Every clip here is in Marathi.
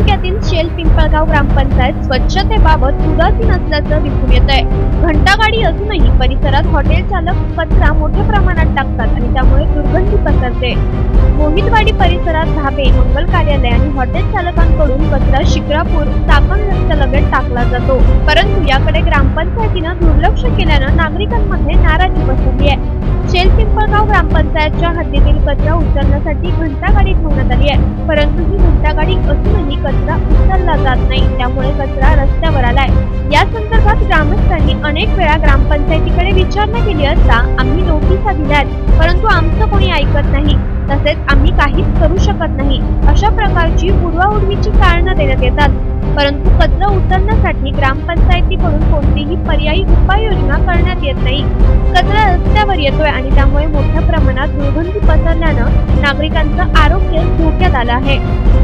तालुक्यातील शेल पिंपळगाव ग्रामपंचायत स्वच्छतेबाबत उदासीन असल्याचं दिसून येत आहे घंटागाडी असूनही परिसरात हॉटेल चालक कचरा मोठ्या प्रमाणात टाकतात आणि त्यामुळे दुर्गंधी पसरते. मोहितवाडी परिसरात धाबे मंगल कार्यालय आणि हॉटेल चालकांकडून कचरा शिक्रापूर चाकण रस्त्यालगत टाकला जातो. परंतु याकडे ग्रामपंचायतीनं दुर्लक्ष केल्यानं नागरिकांमध्ये नाराजी पसरली आहे. शेल पिंपळगाव ग्रामपंचायतच्या हद्दीतील कचरा उचलण्यासाठी घंटागाडी ठेवण्यात आली आहे. परंतु ही असूनही कचरा उचलला जात नाही त्यामुळे कचरा रस्त्यावर आलाय. या संदर्भात ग्रामस्थांनी अनेक वेळा ग्रामपंचायतीकडे विचारणा केली असता आम्ही नोटिसा दिल्यात परंतु आमचं कोणी ऐकत नाही तसेच आम्ही काहीच करू शकत नाही अशा प्रकारची उडवाउडवीची कारणं देण्यात येतात. परंतु कचरा उचलण्यासाठी ग्रामपंचायतीकडून कोणतीही पर्यायी उपाययोजना करण्यात येत नाही. कचरा रस्त्यावर येतोय आणि त्यामुळे मोठ्या प्रमाणात दुर्गंधी नागरिकांचं आरोग्य धोक्यात आलं आहे.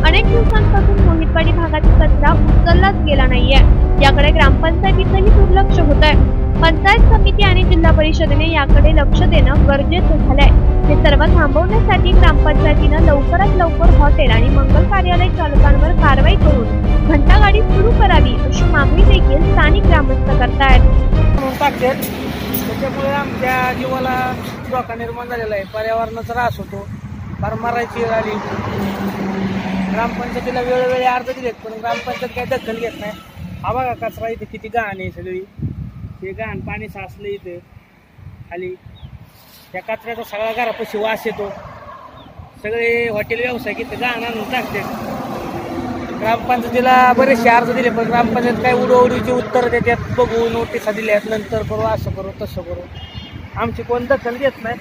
अनेक दिवसांपासून मोहितवाडी भागातील कचरा उचललाच गेला नाहीये. याकडे ग्रामपंचायतीचंही दुर्लक्ष होत आहे पंचायत समिती आणि जिल्हा परिषदेने याकडे लक्ष देणं गरजेचं झालंय. हे सर्व थांबवण्यासाठी ग्रामपंचायतीनं लवकरात लवकर हॉटेल आणि मंगल कार्यालय चालकांवर कारवाई करून घंटागाडी सुरू करावी अशी मागणी देखील स्थानिक ग्रामस्थ करतायत. त्याच्यामुळे आमच्या जीवाला धोका निर्माण झालेला आहे. पर्यावरणाचा ऱ्हास होतो. फार मरायची वेळ आली. ग्रामपंचायतीला वेळोवेळी अर्ज दिलेत पण ग्रामपंचायत काही दखल घेत नाही. हा बघा कचरा इथे किती घाण आहे सगळी. हे घाण पाणी साचलं इथं. खाली. त्या कचऱ्याचा सगळा घरापाशी वास येतो. सगळे हॉटेल व्यावसायिक इथं घाण आणून टाकतात. ग्रामपंचायतीला बरेचसे अर्ज दिले पण ग्रामपंचायत काय उडवडीची उत्तर देतात. बघू नोटिसा दिल्यात नंतर करू असं करू तसं करू. आमची कोण दखल घेत नाही.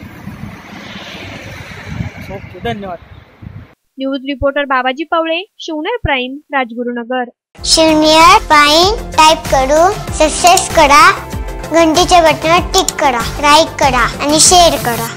ओके धन्यवाद. News reporter Babaji Pawale Shivner prime Rajgurunagar. शून्य पाईन टाईप करू सक्सेस करा घंटीच्या बटनावर टिक करा लाईक करा आणि शेअर करा.